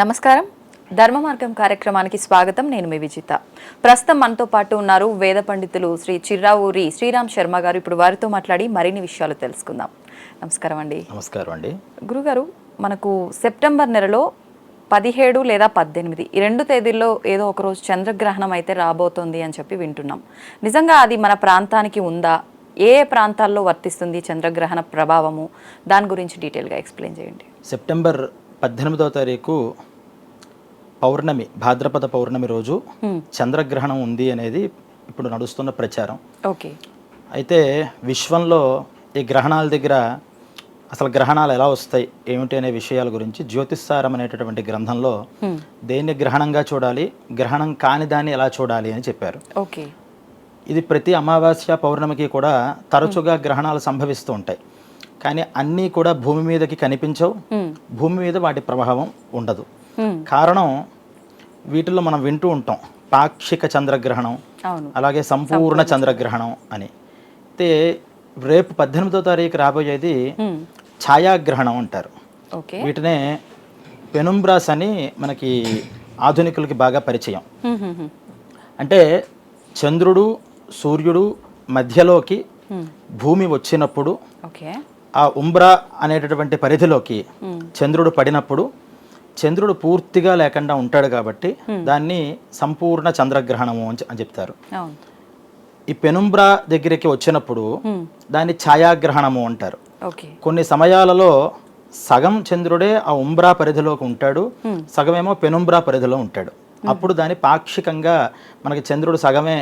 నమస్కారం. ధర్మ మార్గం కార్యక్రమానికి స్వాగతం. నేను మీ విజిత. ప్రస్తుతం మనతో పాటు ఉన్నారు వేద పండితులు శ్రీ చిర్రావూరి శ్రీరామ్ శర్మ గారు. ఇప్పుడు వారితో మాట్లాడి మరిన్ని విషయాలు తెలుసుకుందాం. నమస్కారం అండి. నమస్కారం అండి. గురుగారు మనకు సెప్టెంబర్ నెలలో పదిహేడు లేదా పద్దెనిమిది ఈ రెండు తేదీల్లో ఏదో ఒక రోజు చంద్రగ్రహణం అయితే రాబోతోంది అని చెప్పి వింటున్నాం. నిజంగా అది మన ప్రాంతానికి ఉందా? ఏ ఏ ప్రాంతాల్లో వర్తిస్తుంది చంద్రగ్రహణ ప్రభావము? దాని గురించి డీటెయిల్గా ఎక్స్ప్లెయిన్ చేయండి. సెప్టెంబర్ పద్దెనిమిదవ తారీఖు పౌర్ణమి భాద్రపద పౌర్ణమి రోజు చంద్రగ్రహణం ఉంది అనేది ఇప్పుడు నడుస్తున్న ప్రచారం. ఓకే. అయితే విశ్వంలో ఈ గ్రహణాల దగ్గర అసలు గ్రహణాలు ఎలా వస్తాయి ఏమిటి అనే విషయాల గురించి జ్యోతిష్సారం అనేటటువంటి గ్రంథంలో దేన్ని గ్రహణంగా చూడాలి గ్రహణం కాని దాన్ని ఎలా చూడాలి అని చెప్పారు. ఓకే. ఇది ప్రతి అమావాస్య పౌర్ణమికి కూడా తరచుగా గ్రహణాలు సంభవిస్తూ ఉంటాయి. కానీ అన్నీ కూడా భూమి మీదకి కనిపించవు. భూమి మీద వాటి ప్రభావం ఉండదు. కారణం వీటిల్లో మనం వింటూ ఉంటాం. పాక్షిక చంద్రగ్రహణం అలాగే సంపూర్ణ చంద్రగ్రహణం అని. అయితే రేపు పద్దెనిమిదో తారీఖు రాబోయేది. ఛాయాగ్రహణం అంటారు. వీటినే పెనుంబ్రాస్ అని మనకి ఆధునికులకి బాగా పరిచయం. అంటే చంద్రుడు సూర్యుడు మధ్యలోకి భూమి వచ్చినప్పుడు ఆ ఉంబ్రా అనేటటువంటి పరిధిలోకి చంద్రుడు పడినప్పుడు చంద్రుడు పూర్తిగా లేకుండా ఉంటాడు కాబట్టి దాన్ని సంపూర్ణ చంద్రగ్రహణము అని చెప్తారు. ఈ పెనుంబ్రా దగ్గరికి వచ్చినప్పుడు దాన్ని ఛాయాగ్రహణము అంటారు. కొన్ని సమయాలలో సగం చంద్రుడే ఆ ఉంబ్రా పరిధిలోకి ఉంటాడు సగమేమో పెనుంబ్రా పరిధిలో ఉంటాడు. అప్పుడు దాన్ని పాక్షికంగా మనకి చంద్రుడు సగమే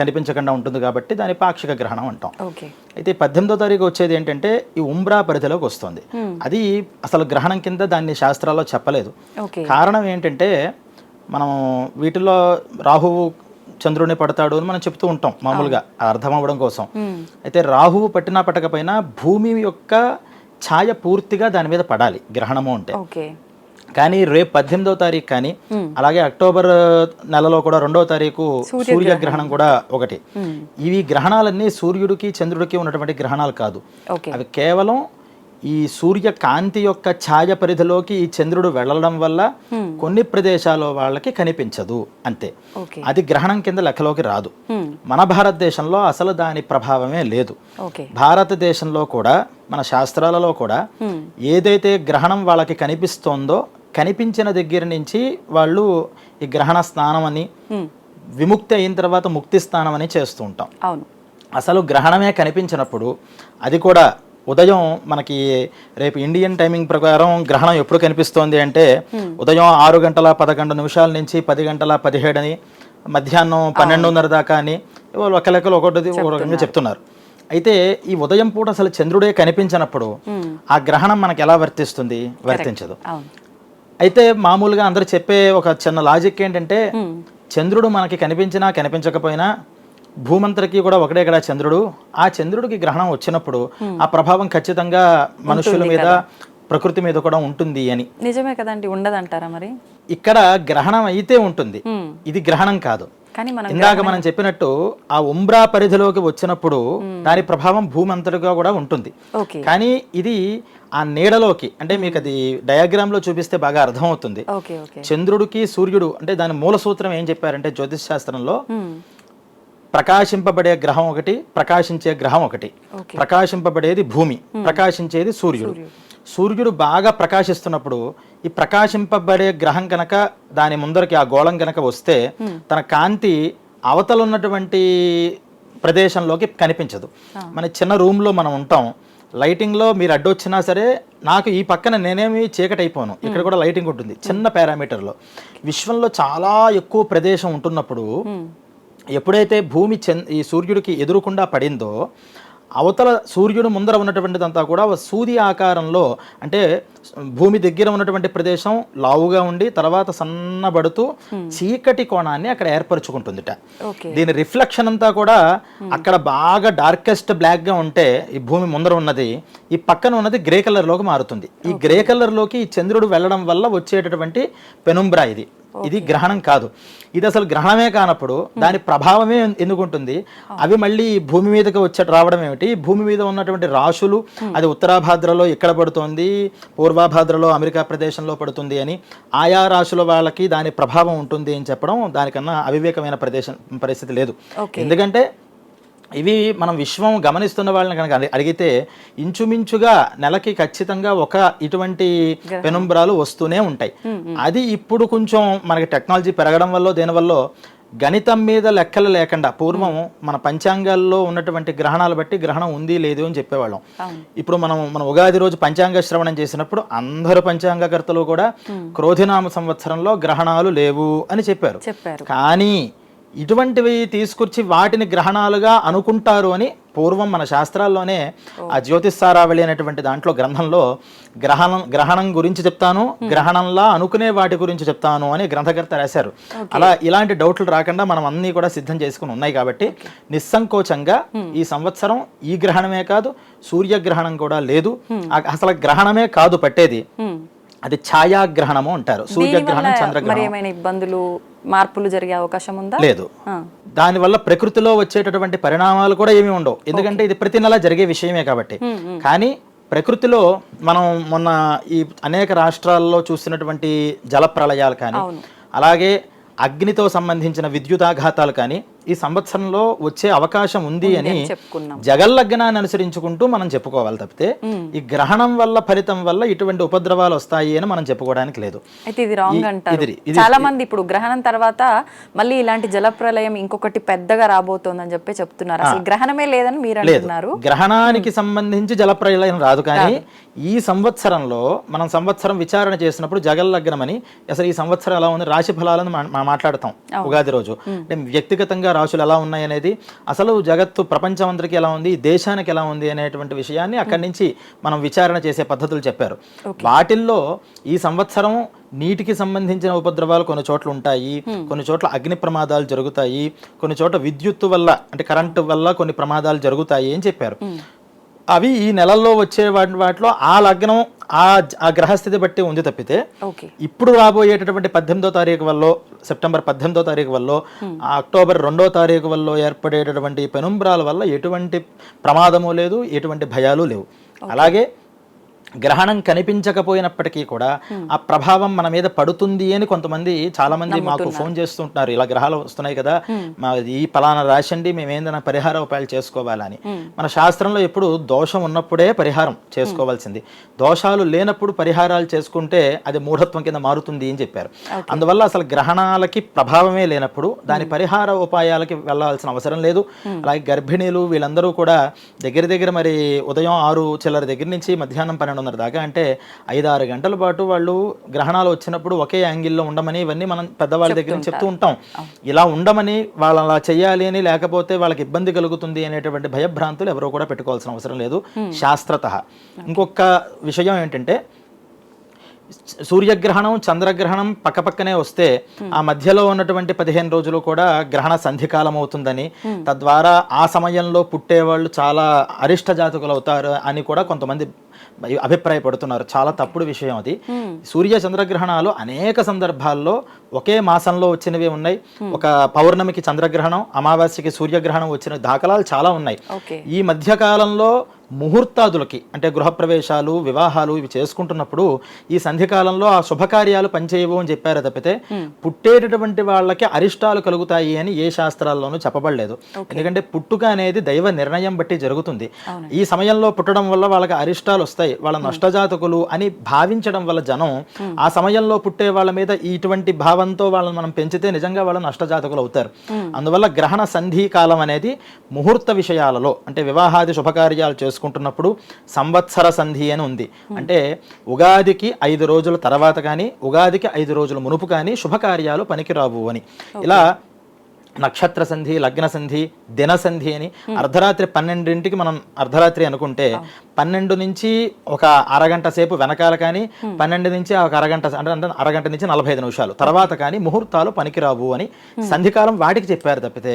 కనిపించకుండా ఉంటుంది కాబట్టి దాన్ని పాక్షిక గ్రహణం అంటాం. అయితే పద్దెనిమిదో తారీఖు వచ్చేది ఏంటంటే ఈ ఉంబ్రా పరిధిలోకి వస్తుంది. అది అసలు గ్రహణం కింద దాన్ని శాస్త్రాల్లో చెప్పలేదు. కారణం ఏంటంటే మనం వీటిలో రాహువు చంద్రుడిని పడతాడు అని మనం చెప్తూ ఉంటాం మామూలుగా అర్థం అవ్వడం కోసం. అయితే రాహువు పట్టినా పట్టకపోయినా భూమి యొక్క ఛాయ పూర్తిగా దాని మీద పడాలి గ్రహణము అంటే. కానీ రేపు పద్దెనిమిదవ తారీఖు కానీ అలాగే అక్టోబర్ నెలలో కూడా రెండవ తారీఖు సూర్యగ్రహణం. కూడా ఒకటి. ఇవి గ్రహణాలన్నీ సూర్యుడికి చంద్రుడికి ఉన్నటువంటి గ్రహణాలు కాదు. అవి కేవలం ఈ సూర్య కాంతి యొక్క ఛాయ పరిధిలోకి ఈ చంద్రుడు వెళ్ళడం వల్ల కొన్ని ప్రదేశాల్లో వాళ్ళకి కనిపించదు అంతే. అది గ్రహణం కింద లెక్కలోకి రాదు. మన భారతదేశంలో అసలు దాని ప్రభావమే లేదు. భారతదేశంలో కూడా మన శాస్త్రాలలో కూడా ఏదైతే గ్రహణం వాళ్ళకి కనిపిస్తోందో కనిపించిన దగ్గర నుంచి వాళ్ళు ఈ గ్రహణ స్నానం అని విముక్తి అయిన తర్వాత ముక్తి స్నానం అని చేస్తూ ఉంటాం. అసలు గ్రహణమే కనిపించినప్పుడు అది కూడా ఉదయం మనకి రేపు ఇండియన్ టైమింగ్ ప్రకారం గ్రహణం ఎప్పుడు కనిపిస్తోంది అంటే ఉదయం ఆరు గంటల పదకొండు నిమిషాల నుంచి పది గంటల పదిహేడు అని మధ్యాహ్నం పన్నెండున్నర దాకా అని వాళ్ళు ఒక లెక్కలు ఒకటి ఒక రకంగా చెప్తున్నారు. అయితే ఈ ఉదయం పూట అసలు చంద్రుడే కనిపించినప్పుడు ఆ గ్రహణం మనకి ఎలా వర్తిస్తుంది? వర్తించదు. అయితే మామూలుగా అందరూ చెప్పే ఒక చిన్న లాజిక్ ఏంటంటే చంద్రుడు మనకి కనిపించినా కనిపించకపోయినా భూమంతరికి కూడా ఒకటే కదా చంద్రుడు. ఆ చంద్రుడికి గ్రహణం వచ్చినప్పుడు ఆ ప్రభావం ఖచ్చితంగా మనుషుల మీద ప్రకృతి మీద కూడా ఉంటుంది అని. నిజమే కదండి ఉండదంటారా మరి? ఇక్కడ గ్రహణం అయితే ఉంటుంది. ఇది గ్రహణం కాదు. ఇందాక మనం చెప్పినట్టు ఆ ఉమ్రా పరిధిలోకి వచ్చినప్పుడు దాని ప్రభావం భూమంతటిగా కూడా ఉంటుంది. కానీ ఇది ఆ నీడలోకి అంటే మీకు అది డయాగ్రామ్లో చూపిస్తే బాగా అర్థమవుతుంది. చంద్రుడికి సూర్యుడు అంటే దాని మూల సూత్రం ఏం చెప్పారంటే జ్యోతిష్ శాస్త్రంలో. ప్రకాశింపబడే గ్రహం ఒకటి ప్రకాశించే గ్రహం ఒకటి. ప్రకాశింపబడేది భూమి ప్రకాశించేది సూర్యుడు. సూర్యుడు. బాగా ప్రకాశిస్తున్నప్పుడు ఈ ప్రకాశింపబడే గ్రహం కనుక దాని ముందరికి ఆ గోళం కనుక వస్తే తన కాంతి అవతల ఉన్నటువంటి ప్రదేశంలోకి కనిపించదు. మన చిన్న రూమ్లో మనం ఉంటాం. లైటింగ్లో మీరు అడ్డొచ్చినా సరే నాకు ఈ పక్కన నేనేమి చీకటి అయిపోను ఇక్కడ కూడా లైటింగ్ ఉంటుంది చిన్న పారామీటర్లో. విశ్వంలో చాలా ఎక్కువ ప్రదేశం ఉంటున్నప్పుడు ఎప్పుడైతే భూమి చంద్ ఈ సూర్యుడికి ఎదురుకుండా పడిందో అవతల సూర్యుడు ముందర ఉన్నటువంటిదంతా కూడా సూది ఆకారంలో అంటే భూమి దగ్గర ఉన్నటువంటి ప్రదేశం లావుగా ఉండి తర్వాత సన్నబడుతూ చీకటి కోణాన్ని అక్కడ ఏర్పరచుకుంటుందిట. దీని రిఫ్లెక్షన్ అంతా కూడా అక్కడ బాగా డార్కెస్ట్ బ్లాక్గా ఉంటే ఈ భూమి ముందర ఉన్నది ఈ పక్కన ఉన్నది గ్రే కలర్లోకి మారుతుంది. ఈ గ్రే కలర్లోకి ఈ చంద్రుడు వెళ్ళడం వల్ల వచ్చేటటువంటి పెనుంబ్రా ఇది. ఇది గ్రహణం కాదు. ఇది అసలు గ్రహణమే కానప్పుడు దాని ప్రభావమే ఎందుకుంటుంది? అవి మళ్ళీ భూమి మీదకి వచ్చే రావడం ఏమిటి? భూమి మీద ఉన్నటువంటి రాశులు అది ఉత్తరాభాద్రలో ఇక్కడ పడుతోంది? పూర్వాభాద్రలో అమెరికా ప్రదేశంలో పడుతుంది అని ఆయా రాశుల వాళ్ళకి దాని ప్రభావం ఉంటుంది అని చెప్పడం దానికన్నా అవివేకమైన ప్రదేశం పరిస్థితి లేదు. ఎందుకంటే ఇవి మనం విశ్వం గమనిస్తున్న వాళ్ళని కనుక అడి- అడిగితే ఇంచుమించుగా నెలకి ఖచ్చితంగా ఒక ఇటువంటి పెనుంబ్రాలు వస్తూనే ఉంటాయి. అది ఇప్పుడు కొంచెం మనకి టెక్నాలజీ పెరగడం వల్ల దేనివల్ల గణితం మీద లెక్కలు లేకుండా పూర్వం మన పంచాంగాల్లో ఉన్నటువంటి గ్రహణాలు బట్టి గ్రహణం ఉంది లేదు అని చెప్పేవాళ్ళం. ఇప్పుడు మనం మన ఉగాది రోజు పంచాంగ శ్రవణం చేసినప్పుడు అందరు పంచాంగకర్తలు కూడా క్రోధినామ సంవత్సరంలో గ్రహణాలు లేవు అని చెప్పారు. కానీ ఇటువంటివి తీసుకొచ్చి వాటిని గ్రహణాలుగా అనుకుంటారు అని పూర్వం మన శాస్త్రాల్లోనే ఆ జ్యోతిష్సారావళి అనేటువంటి దాంట్లో గ్రంథంలో గ్రహణం గ్రహణం గురించి చెప్తాను గ్రహణంలా అనుకునే వాటి గురించి చెప్తాను అని గ్రంథకర్త రాశారు. అలా ఇలాంటి డౌట్లు రాకుండా మనం అన్ని కూడా సిద్ధం చేసుకుని ఉన్నాయి కాబట్టి నిస్సంకోచంగా ఈ సంవత్సరం ఈ గ్రహణమే కాదు సూర్యగ్రహణం కూడా లేదు. ఆ- అసలు గ్రహణమే కాదు పట్టేది. అది ఛాయాగ్రహణము అంటారు. సూర్యగ్రహణం చంద్రగ్రహణం. ఏమైనా ఇబ్బందులు మార్పులు జరిగే అవకాశం ఉందా? లేదు. దానివల్ల ప్రకృతిలో వచ్చేటటువంటి పరిణామాలు కూడా ఏమీ ఉండవు. ఎందుకంటే ఇది ప్రతి నెల జరిగే విషయమే కాబట్టి. కానీ ప్రకృతిలో మనం మొన్న ఈ అనేక రాష్ట్రాల్లో చూసినటువంటి జల ప్రళయాలు కానీ అలాగే అగ్నితో సంబంధించిన విద్యుతాఘాతాలు కానీ ఈ సంవత్సరంలో వచ్చే అవకాశం ఉంది అని చెప్పుకున్నాం. జగల్లగ్నాన్ని అనుసరించుకుంటూ మనం చెప్పుకోవాలి తప్పితే ఈ గ్రహణం వల్ల ఫలితం వల్ల ఇటువంటి ఉపద్రవాలు వస్తాయి అని మనం చెప్పుకోవడానికి లేదు. అయితే ఇది రాంగ్ అంటారు. చాలా మంది ఇప్పుడు గ్రహణం తర్వాత మళ్ళీ ఇలాంటి జలప్రలయం ఇంకొకటి పెద్దగా రాబోతోందని చెప్పి చెప్తున్నారు. అసలు గ్రహణమే లేదని మీరు అంటున్నారు. గ్రహణానికి సంబంధించి జలప్రలయం రాదు కానీ ఈ సంవత్సరంలో మనం సంవత్సరం విచారణ చేసినప్పుడు జగల్లగ్నం అని అసలు ఈ సంవత్సరం ఎలా ఉంది రాశి ఫలాలను మాట్లాడతాం ఉగాది రోజు. అంటే వ్యక్తిగతంగా రాశులు ఎలా ఉన్నాయి అనేది అసలు జగత్తు ప్రపంచం అందరికీ ఎలా ఉంది దేశానికి ఎలా ఉంది అనేటువంటి విషయాన్ని అక్కడి నుంచి మనం విచారణ చేసే పద్ధతులు చెప్పారు. వాటిల్లో ఈ సంవత్సరం నీటికి సంబంధించిన ఉపద్రవాలు కొన్ని చోట్ల ఉంటాయి కొన్ని చోట్ల అగ్ని ప్రమాదాలు జరుగుతాయి కొన్ని చోట్ల విద్యుత్తు వల్ల అంటే కరెంటు వల్ల కొన్ని ప్రమాదాలు జరుగుతాయి అని చెప్పారు. అవి ఈ నెలల్లో వచ్చే వాటి వాటిలో ఆ లగ్నం ఆ ఆ గ్రహస్థితి బట్టి ఉంది తప్పితే ఇప్పుడు రాబోయేటటువంటి పద్దెనిమిదో తారీఖు వల్ల సెప్టెంబర్ పద్దెనిమిదో తారీఖు వల్ల ఆ అక్టోబర్ రెండో తారీఖు వల్ల ఏర్పడేటటువంటి పెనుంబ్రాల వల్ల ఎటువంటి ప్రమాదము లేదు ఎటువంటి భయాలు లేవు. అలాగే గ్రహణం కనిపించకపోయినప్పటికీ కూడా ఆ ప్రభావం మన మీద పడుతుంది అని కొంతమంది చాలా మంది మాకు ఫోన్ చేస్తుంటున్నారు. ఇలా గ్రహాలు వస్తున్నాయి కదా మా ఈ పలానా రాశండి మేము ఏందైనా పరిహార ఉపాయాలు చేసుకోవాలని. మన శాస్త్రంలో ఎప్పుడు దోషం ఉన్నప్పుడే పరిహారం చేసుకోవాల్సింది. దోషాలు లేనప్పుడు పరిహారాలు చేసుకుంటే అది మూఢత్వం కింద మారుతుంది అని చెప్పారు. అందువల్ల అసలు గ్రహణాలకి ప్రభావమే లేనప్పుడు దాని పరిహార ఉపాయాలకి వెళ్ళాల్సిన అవసరం లేదు. అలాగే గర్భిణీలు వీళ్ళందరూ కూడా దగ్గర దగ్గర మరి ఉదయం ఆరు చిల్లర దగ్గర నుంచి మధ్యాహ్నం పన్నెండున్నర దాకా అంటే ఐదు ఆరు గంటల పాటు వాళ్ళు గ్రహణాలు వచ్చినప్పుడు ఒకే యాంగిల్లో ఉండమని ఇవన్నీ మనం పెద్దవాళ్ళ దగ్గర నుంచి చెప్తూ ఉంటాం. ఇలా ఉండమని వాళ్ళు అలా చేయాలి అని లేకపోతే వాళ్ళకి ఇబ్బంది కలుగుతుంది అనేటువంటి భయభ్రాంతులు ఎవరో కూడా పెట్టుకోవాల్సిన అవసరం లేదు. శాస్త్రత ఇంకొక విషయం ఏంటంటే సూర్యగ్రహణం చంద్రగ్రహణం పక్కపక్కనే వస్తే ఆ మధ్యలో ఉన్నటువంటి పదిహేను రోజులు కూడా గ్రహణ సంధికాలం అవుతుందని తద్వారా ఆ సమయంలో పుట్టేవాళ్ళు చాలా అరిష్ట జాతకులు అవుతారు అని కూడా కొంతమంది అభిప్రాయపడుతున్నారు. చాలా తప్పుడు విషయం అది. సూర్య చంద్రగ్రహణాలు అనేక సందర్భాల్లో ఒకే మాసంలో వచ్చినవి ఉన్నాయి. ఒక పౌర్ణమికి చంద్రగ్రహణం అమావాస్యకి సూర్యగ్రహణం వచ్చిన దాఖలాలు చాలా ఉన్నాయి. ఈ మధ్య కాలంలో ముహూర్తాదులకి అంటే గృహప్రవేశాలు వివాహాలు ఇవి చేసుకుంటున్నప్పుడు ఈ సంధికాలంలో ఆ శుభకార్యాలు పనిచేయవు అని చెప్పారు తప్పితే పుట్టేటటువంటి వాళ్ళకి అరిష్టాలు కలుగుతాయి అని ఏ శాస్త్రాల్లోనూ చెప్పబడలేదు. ఎందుకంటే పుట్టుక అనేది దైవ నిర్ణయం బట్టి జరుగుతుంది. ఈ సమయంలో పుట్టడం వల్ల వాళ్ళకి అరిష్టాలు వస్తాయి. వాళ్ళ నష్టజాతకులు అని భావించడం వల్ల జనం ఆ సమయంలో పుట్టే వాళ్ళ మీద ఇటువంటి భావంతో వాళ్ళని మనం పెంచితే నిజంగా వాళ్ళు నష్టజాతకులు అవుతారు. అందువల్ల గ్రహణ సంధి కాలం అనేది ముహూర్త విషయాలలో అంటే వివాహాది శుభకార్యాలు చేసుకుంటున్నప్పుడు సంవత్సర సంధి అని ఉంది. అంటే ఉగాదికి ఐదు రోజుల తర్వాత కానీ ఉగాదికి ఐదు రోజుల మునుపు కానీ శుభకార్యాలు పనికిరావు అని. ఇలా నక్షత్ర సంధి లగ్న సంధి దిన సంధి అని అర్ధరాత్రి పన్నెండింటికి మనం అర్ధరాత్రి అనుకుంటే పన్నెండు నుంచి ఒక అరగంట సేపు వెనకాల కానీ పన్నెండు నుంచి ఒక అరగంట అంటే అంటే అరగంట నుంచి నలభై ఐదు నిమిషాలు. తర్వాత కానీ ముహూర్తాలు పనికిరావు అని సంధికాలం వాటికి చెప్పారు తప్పితే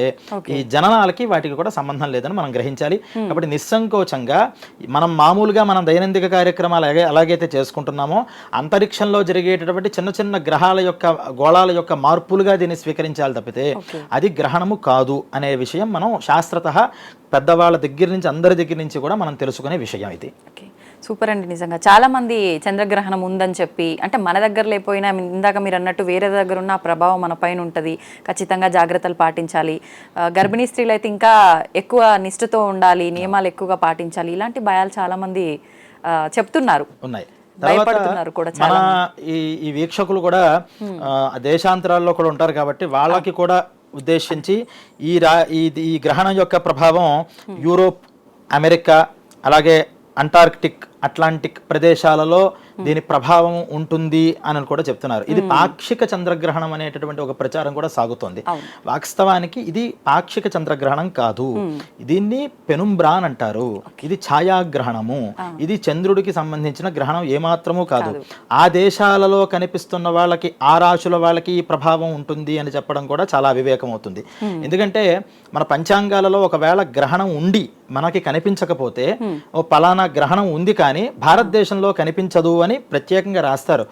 ఈ జననాలకి వాటికి కూడా సంబంధం లేదని మనం గ్రహించాలి. కాబట్టి నిస్సంకోచంగా మనం మామూలుగా మనం దైనందిక కార్యక్రమాలు ఎలాగే- ఎలాగైతే చేసుకుంటున్నామో అంతరిక్షంలో జరిగేటటువంటి చిన్న చిన్న గ్రహాల యొక్క గోళాల యొక్క మార్పులుగా దీన్ని స్వీకరించాలి తప్పితే అది గ్రహణము కాదు అనే విషయం మనం శాస్త్రత పెద్దవాళ్ళ దగ్గర నుంచి అందరి దగ్గర నుంచి కూడా మనం తెలుసుకునే విషయం ఇది. ఓకే. సూపర్ అండి నిజంగా. చాలా మంది చంద్రగ్రహణం ఉందని చెప్పి అంటే మన దగ్గర లేకపోయినా ఇందాక మీరు అన్నట్టు వేరే దగ్గర ఉన్న ప్రభావం మన పైన ఉంటుంది. ఖచ్చితంగా జాగ్రత్తలు పాటించాలి. గర్భిణీ స్త్రీలు అయితే ఇంకా ఎక్కువ నిష్ఠతో ఉండాలి నియమాలు ఎక్కువగా పాటించాలి. ఇలాంటి భయాలు చాలా మంది ఆ, చెప్తున్నారు. ఉన్నాయి. భయపడుతున్నారు కూడా మన ఈ వీక్షకులు కూడా దేశాంతరాల్లో కూడా ఉంటారు కాబట్టి వాళ్ళకి కూడా ఉద్దేశించి ఈ రా ఈ ఈ గ్రహణం యొక్క ప్రభావం యూరోప్ అమెరికా అలాగే అంటార్క్టిక్ అట్లాంటిక్ ప్రదేశాలలో దీని ప్రభావం ఉంటుంది అని కూడా చెప్తున్నారు. ఇది పాక్షిక చంద్రగ్రహణం అనేటటువంటి ఒక ప్రచారం కూడా సాగుతోంది. వాస్తవానికి ఇది పాక్షిక చంద్రగ్రహణం కాదు. దీన్ని పెనుంబ్రాన్ అంటారు. ఇది ఛాయాగ్రహణము. ఇది చంద్రుడికి సంబంధించిన గ్రహణం ఏమాత్రము కాదు. ఆ దేశాలలో కనిపిస్తున్న వాళ్ళకి ఆ రాశుల వాళ్ళకి ఈ ప్రభావం ఉంటుంది అని చెప్పడం కూడా చాలా అవివేకం అవుతుంది. ఎందుకంటే మన పంచాంగాలలో ఒకవేళ గ్రహణం ఉండి మనకి కనిపించకపోతే ఓ పలానా గ్రహణం ఉంది కానీ భారతదేశంలో కనిపించదు అని ప్రత్యేకంగా రాస్తారు.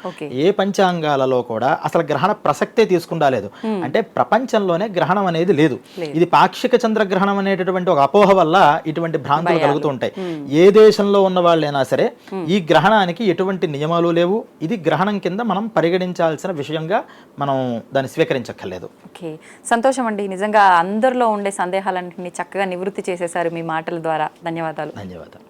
ఏ పంచాంగాలలో కూడా అసలు గ్రహణ ప్రసక్తే తీసుకుండా లేదు అంటే ప్రపంచంలోనే గ్రహణం అనేది లేదు. ఇది పాక్షిక చంద్రగ్రహణం అనేటటువంటి ఒక అపోహ వల్ల ఇటువంటి భ్రాంతులు కలుగుతూ ఉంటాయి. ఏ దేశంలో ఉన్న వాళ్ళైనా సరే ఈ గ్రహణానికి ఎటువంటి నియమాలు లేవు. ఇది గ్రహణం కింద మనం పరిగణించాల్సిన విషయంగా మనం దాన్ని స్వీకరించక్కర్లేదు. ఓకే. సంతోషం అండి. నిజంగా అందరిలో ఉండే సందేహాలన్నింటినీ చక్కగా నివృత్తి చేసేశారు మీ మాటల ద్వారా. ధన్యవాదాలు. ధన్యవాదాలు.